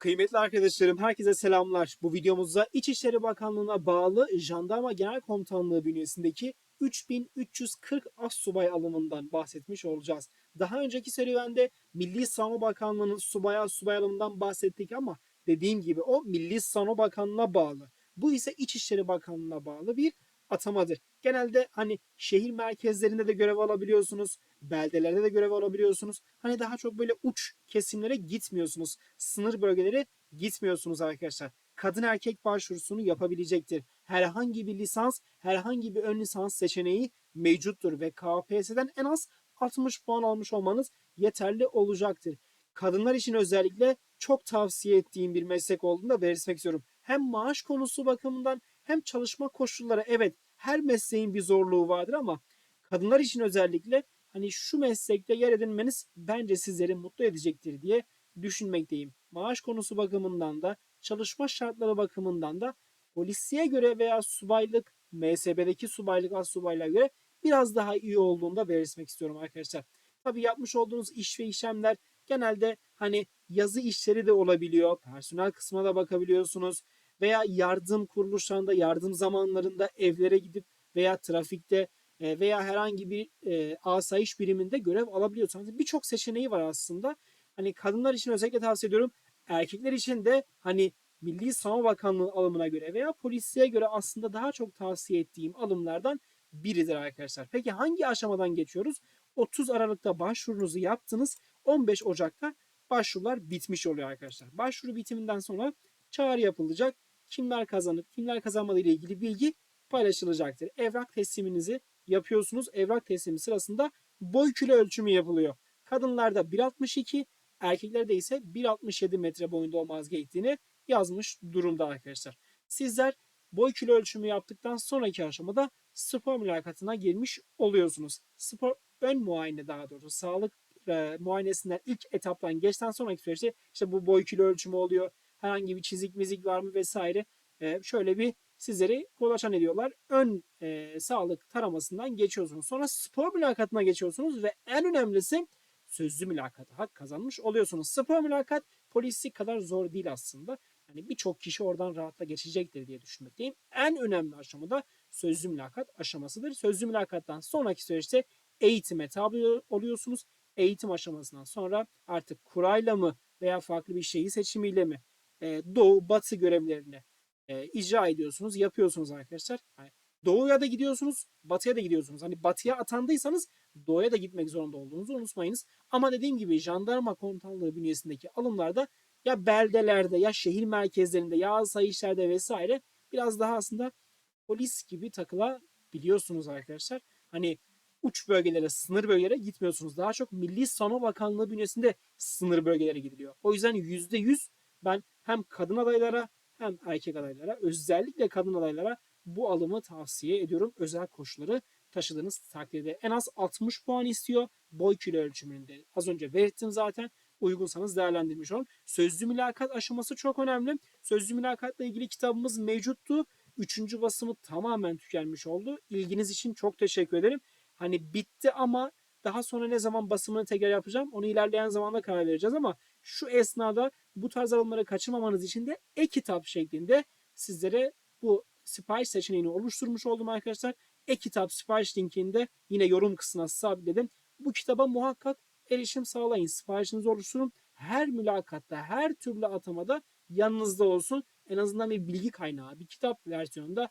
Kıymetli arkadaşlarım, herkese selamlar. Bu videomuzda İçişleri Bakanlığı'na bağlı Jandarma Genel Komutanlığı bünyesindeki 3340 assubay alımından bahsetmiş olacağız. Daha önceki serüvende Milli Savunma Bakanlığı'nın subay assubay alımından bahsettik ama dediğim gibi o Milli Savunma Bakanlığı'na bağlı. Bu ise İçişleri Bakanlığı'na bağlı bir atamadır. Genelde hani şehir merkezlerinde de görev alabiliyorsunuz, beldelerde de görev alabiliyorsunuz. Hani daha çok böyle uç kesimlere gitmiyorsunuz. Sınır bölgelere gitmiyorsunuz arkadaşlar. Kadın erkek başvurusunu yapabilecektir. Herhangi bir lisans, herhangi bir ön lisans seçeneği mevcuttur ve KPSS'den en az 60 puan almış olmanız yeterli olacaktır. Kadınlar için özellikle çok tavsiye ettiğim bir meslek olduğunu da belirtmek istiyorum. Hem maaş konusu bakımından hem çalışma koşulları evet her mesleğin bir zorluğu vardır ama kadınlar için özellikle hani şu meslekte yer edinmeniz bence sizleri mutlu edecektir diye düşünmekteyim. Maaş konusu bakımından da çalışma şartları bakımından da polisiye göre veya subaylık MSB'deki subaylık az subaylığa göre biraz daha iyi olduğunu da belirtmek istiyorum arkadaşlar. Tabii yapmış olduğunuz iş ve işlemler genelde hani yazı işleri de olabiliyor. Personel kısmına da bakabiliyorsunuz veya yardım kuruluşlarında yardım zamanlarında evlere gidip veya trafikte e, veya herhangi bir e, asayiş biriminde görev alabiliyorsanız birçok seçeneği var aslında. Hani kadınlar için özellikle tavsiye ediyorum. Erkekler için de hani Milli Savunma Bakanlığı alımına göre veya polisiye göre aslında daha çok tavsiye ettiğim alımlardan biridir arkadaşlar. Peki hangi aşamadan geçiyoruz? 30 Aralık'ta başvurunuzu yaptınız. 15 Ocak'ta başvurular bitmiş oluyor arkadaşlar. Başvuru bitiminden sonra çağrı yapılacak. Kimler kazanıp kimler kazanmadığı ile ilgili bilgi paylaşılacaktır. Evrak tesliminizi yapıyorsunuz. Evrak teslimi sırasında boy kilo ölçümü yapılıyor. Kadınlarda 1.62, erkeklerde ise 1.67 metre boyunda olmaz gerektiğini yazmış durumda arkadaşlar. Sizler boy kilo ölçümü yaptıktan sonraki aşamada spor mülakatına girmiş oluyorsunuz. Spor ön muayene daha doğrusu sağlık e, muayenesinden ilk etaptan geçten sonraki süreçte işte bu boy kilo ölçümü oluyor. Herhangi bir çizik mizik var mı vesaire. E, şöyle bir sizleri kolaçan ediyorlar. Ön e, sağlık taramasından geçiyorsunuz. Sonra spor mülakatına geçiyorsunuz ve en önemlisi sözlü mülakata hak kazanmış oluyorsunuz. Spor mülakat polisi kadar zor değil aslında. Yani birçok kişi oradan rahatla geçecektir diye düşünmekteyim. En önemli aşamada sözlü mülakat aşamasıdır. Sözlü mülakattan sonraki süreçte eğitime tabi oluyorsunuz. Eğitim aşamasından sonra artık kurayla mı veya farklı bir şeyi seçimiyle mi e, doğu batı görevlerini e, icra ediyorsunuz, yapıyorsunuz arkadaşlar. Yani doğuya da gidiyorsunuz, batıya da gidiyorsunuz. Hani batıya atandıysanız doğuya da gitmek zorunda olduğunuzu unutmayınız. Ama dediğim gibi jandarma komutanlığı bünyesindeki alımlarda ya beldelerde ya şehir merkezlerinde ya asayişlerde vesaire biraz daha aslında polis gibi takılabiliyorsunuz arkadaşlar. Hani uç bölgelere, sınır bölgelere gitmiyorsunuz. Daha çok Milli Savunma Bakanlığı bünyesinde sınır bölgelere gidiliyor. O yüzden %100 ben hem kadın adaylara hem erkek adaylara özellikle kadın adaylara bu alımı tavsiye ediyorum. Özel koşulları taşıdığınız takdirde en az 60 puan istiyor. Boy kilo ölçümünde az önce belirttim zaten. Uygunsanız değerlendirmiş olun. Sözlü mülakat aşaması çok önemli. Sözlü mülakatla ilgili kitabımız mevcuttu. Üçüncü basımı tamamen tükenmiş oldu. İlginiz için çok teşekkür ederim. Hani bitti ama daha sonra ne zaman basımını tekrar yapacağım onu ilerleyen zamanda karar vereceğiz ama şu esnada bu tarz alımları kaçırmamanız için de e-kitap şeklinde sizlere bu sipariş seçeneğini oluşturmuş oldum arkadaşlar. E-kitap sipariş linkini de yine yorum kısmına sabitledim. Bu kitaba muhakkak erişim sağlayın. Siparişinizi oluşturun. Her mülakatta, her türlü atamada yanınızda olsun. En azından bir bilgi kaynağı, bir kitap versiyonunda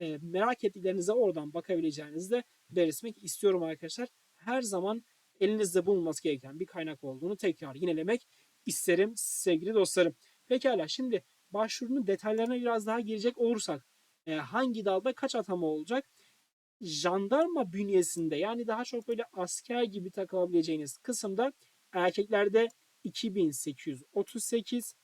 e, merak ettiklerinize oradan bakabileceğinizi de belirtmek istiyorum arkadaşlar. Her zaman elinizde bulunması gereken bir kaynak olduğunu tekrar yinelemek isterim sevgili dostlarım. Pekala şimdi başvurunun detaylarına biraz daha girecek olursak e, hangi dalda kaç atama olacak? Jandarma bünyesinde yani daha çok böyle asker gibi takılabileceğiniz kısımda erkeklerde 2838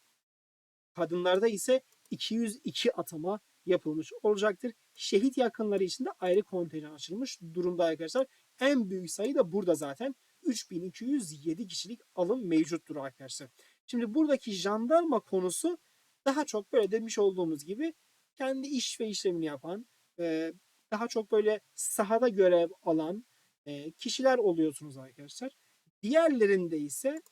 kadınlarda ise 202 atama yapılmış olacaktır. Şehit yakınları için de ayrı kontenjan açılmış durumda arkadaşlar. En büyük sayı da burada zaten 3207 kişilik alım mevcuttur arkadaşlar. Şimdi buradaki jandarma konusu daha çok böyle demiş olduğumuz gibi kendi iş ve işlemini yapan, e, daha çok böyle sahada görev alan e, kişiler oluyorsunuz arkadaşlar. Diğerlerinde ise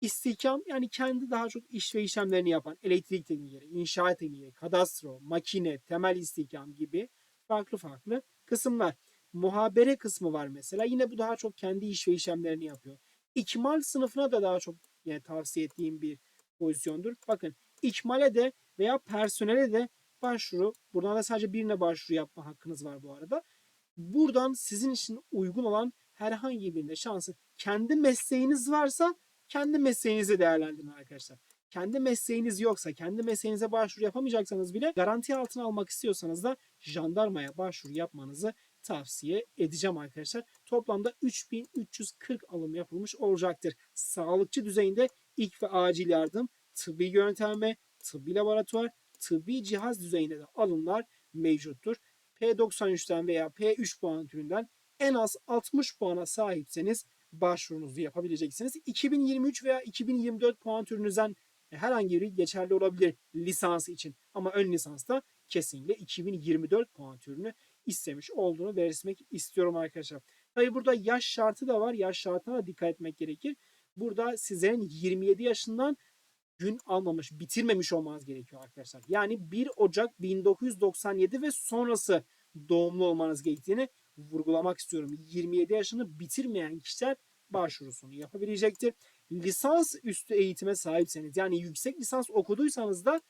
İstihkam yani kendi daha çok iş ve işlemlerini yapan elektrik teknikleri, inşaat teknikleri, kadastro, makine, temel istihkam gibi farklı farklı kısımlar. Muhabere kısmı var mesela. Yine bu daha çok kendi iş ve işlemlerini yapıyor. İkmal sınıfına da daha çok yani tavsiye ettiğim bir pozisyondur. Bakın ikmale de veya personele de başvuru. Buradan da sadece birine başvuru yapma hakkınız var bu arada. Buradan sizin için uygun olan herhangi birine şansı kendi mesleğiniz varsa kendi mesleğinizi değerlendirin arkadaşlar. Kendi mesleğiniz yoksa, kendi mesleğinize başvuru yapamayacaksanız bile garanti altına almak istiyorsanız da jandarmaya başvuru yapmanızı tavsiye edeceğim arkadaşlar. Toplamda 3340 alım yapılmış olacaktır. Sağlıkçı düzeyinde ilk ve acil yardım, tıbbi yöntemle, tıbbi laboratuvar, tıbbi cihaz düzeyinde de alımlar mevcuttur. P93'ten veya P3 puan türünden en az 60 puana sahipseniz başvurunuzu yapabileceksiniz. 2023 veya 2024 puan türünüzden herhangi biri geçerli olabilir lisans için. Ama ön lisansta kesinlikle 2024 puan türünü istemiş olduğunu belirtmek istiyorum arkadaşlar. Tabi burada yaş şartı da var. Yaş şartına da dikkat etmek gerekir. Burada sizlerin 27 yaşından gün almamış, bitirmemiş olmanız gerekiyor arkadaşlar. Yani 1 Ocak 1997 ve sonrası doğumlu olmanız gerektiğini vurgulamak istiyorum. 27 yaşını bitirmeyen kişiler başvurusunu yapabilecektir. Lisans üstü eğitime sahipseniz yani yüksek lisans okuduysanız da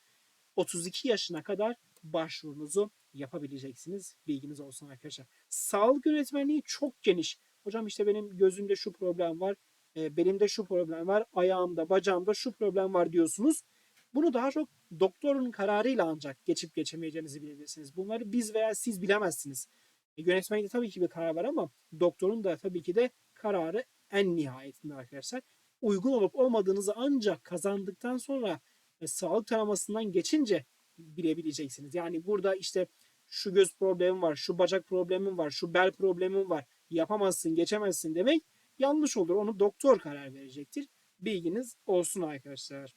32 yaşına kadar başvurunuzu yapabileceksiniz. Bilginiz olsun arkadaşlar. Sağlık yönetmenliği çok geniş. Hocam işte benim gözümde şu problem var, e, belimde şu problem var, ayağımda, bacağımda şu problem var diyorsunuz. Bunu daha çok doktorun kararıyla ancak geçip geçemeyeceğinizi bilebilirsiniz. Bunları biz veya siz bilemezsiniz. E, yönetmenlikte tabii ki bir karar var ama doktorun da tabii ki de kararı en nihayetinde arkadaşlar. Uygun olup olmadığınızı ancak kazandıktan sonra e, sağlık taramasından geçince bilebileceksiniz. Yani burada işte şu göz problemim var, şu bacak problemim var, şu bel problemim var. Yapamazsın, geçemezsin demek yanlış olur. Onu doktor karar verecektir. Bilginiz olsun arkadaşlar.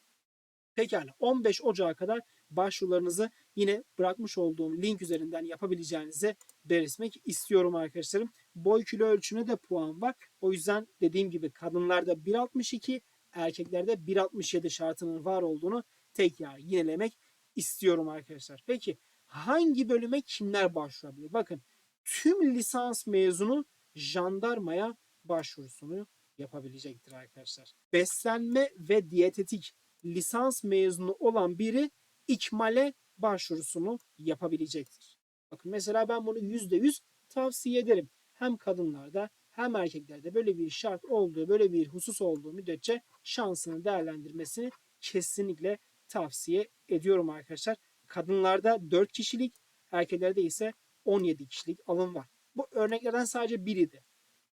Pekala 15 Ocağı kadar başvurularınızı yine bırakmış olduğum link üzerinden yapabileceğinizi belirtmek istiyorum arkadaşlarım. Boy kilo ölçümüne de puan var. O yüzden dediğim gibi kadınlarda 1.62, erkeklerde 1.67 şartının var olduğunu tekrar yinelemek istiyorum arkadaşlar. Peki hangi bölüme kimler başvurabilir? Bakın tüm lisans mezunu jandarmaya başvurusunu yapabilecektir arkadaşlar. Beslenme ve diyetetik lisans mezunu olan biri ikmale başvurusunu yapabilecektir. Bakın mesela ben bunu %100 tavsiye ederim. Hem kadınlarda hem erkeklerde böyle bir şart olduğu, böyle bir husus olduğu müddetçe şansını değerlendirmesini kesinlikle tavsiye ediyorum arkadaşlar. Kadınlarda 4 kişilik, erkeklerde ise 17 kişilik alım var. Bu örneklerden sadece biriydi.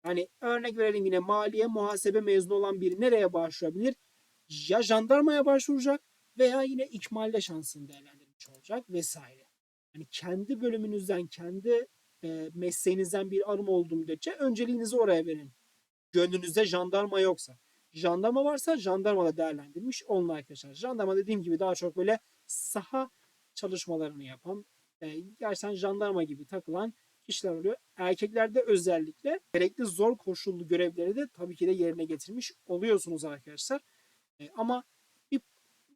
Yani örnek verelim yine maliye muhasebe mezunu olan biri nereye başvurabilir? Ya jandarmaya başvuracak veya yine ikmalde şansını değerlendirmiş olacak vesaire. Yani kendi bölümünüzden, kendi e, mesleğinizden bir arım olduğu müddetçe önceliğinizi oraya verin. Gönlünüzde jandarma yoksa. Jandarma varsa jandarmada değerlendirmiş olun arkadaşlar. Jandarma dediğim gibi daha çok böyle saha çalışmalarını yapan, e, gerçekten jandarma gibi takılan kişiler oluyor. Erkeklerde özellikle gerekli zor koşullu görevleri de tabii ki de yerine getirmiş oluyorsunuz arkadaşlar. E, ama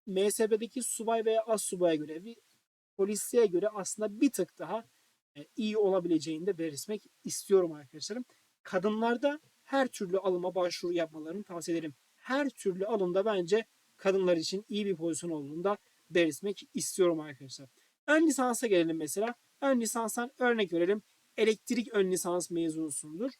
MSB'deki subay veya az subaya göre bir polisliğe göre aslında bir tık daha e, iyi olabileceğini de belirtmek istiyorum arkadaşlarım. Kadınlarda her türlü alıma başvuru yapmalarını tavsiye ederim. Her türlü alımda bence kadınlar için iyi bir pozisyon olduğunu da belirtmek istiyorum arkadaşlar. Ön lisansa gelelim mesela. Ön lisanstan örnek verelim. Elektrik ön lisans mezunusundur.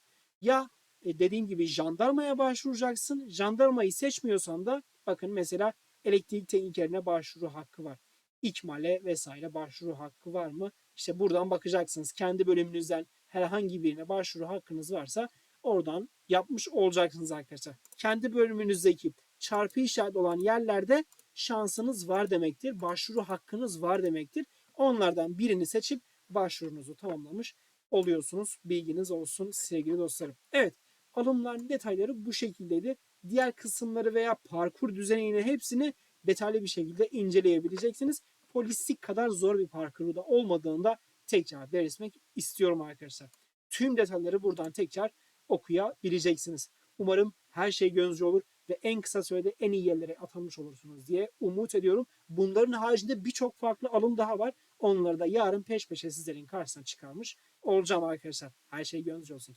Ya e, dediğim gibi jandarmaya başvuracaksın. Jandarmayı seçmiyorsan da bakın mesela elektrik teknikerine başvuru hakkı var. İkmale vesaire başvuru hakkı var mı? İşte buradan bakacaksınız. Kendi bölümünüzden herhangi birine başvuru hakkınız varsa oradan yapmış olacaksınız arkadaşlar. Kendi bölümünüzdeki çarpı işaret olan yerlerde şansınız var demektir. Başvuru hakkınız var demektir. Onlardan birini seçip başvurunuzu tamamlamış oluyorsunuz. Bilginiz olsun sevgili dostlarım. Evet alımların detayları bu şekildeydi. Diğer kısımları veya parkur düzenini hepsini detaylı bir şekilde inceleyebileceksiniz. Polislik kadar zor bir parkuru da olmadığını da tekrar belirtmek istiyorum arkadaşlar. Tüm detayları buradan tekrar okuyabileceksiniz. Umarım her şey gönlünüzce olur. ve en kısa sürede en iyi yerlere atanmış olursunuz diye umut ediyorum. Bunların haricinde birçok farklı alım daha var. Onları da yarın peş peşe sizlerin karşısına çıkarmış olacağım arkadaşlar. Her şey gönlünüzce olsun.